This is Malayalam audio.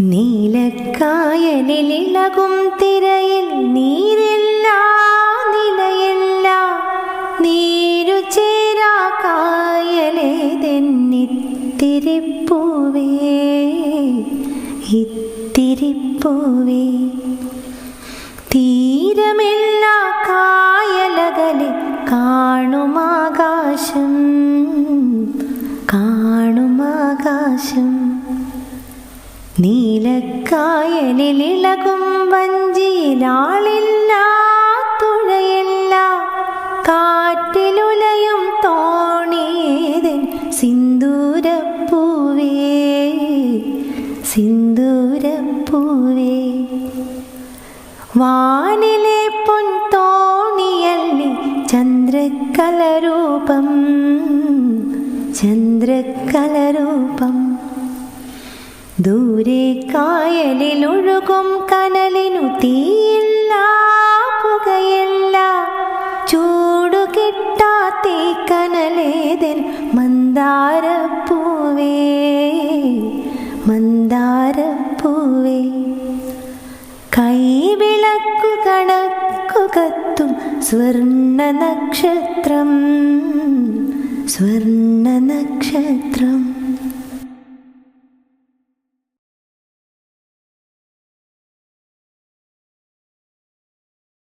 നീലക്കായലിളകും തിരയിൽ നീരില്ല നിലയില്ല. നീരു ചേരാ കായലേതെന്നിത്തിരിപ്പൂവേ. ഇത്തിരിപ്പൂവേ. തീരമില്ല കായലകലെ കാണുമാകാശം. കാണുമാകാശം. നീലക്കായലിളകും വഞ്ചിയിലാളില്ല തുഴയില്ല. കാറ്റിലുലയും തോണിയേതൻ സിന്ദൂരപ്പൂവേ സിന്ദൂരപ്പൂവേ. വാനിലെ പൊൻ പൊൻതോണിയല്ലി ചന്ദ്രകലരൂപം ചന്ദ്രക്കലരൂപം. ദൂരെ കായലിലൊഴുകും കനലിനു തീയില്ല പുകയില്ല. ചൂടു കിട്ടാത്തേ കനലേതൻ മന്ദാരപ്പൂവേ മന്ദാരപ്പൂവേ. കൈവിളക്കു കണക്കു കത്തും സ്വർണ നക്ഷത്രം സ്വർണ നക്ഷത്രം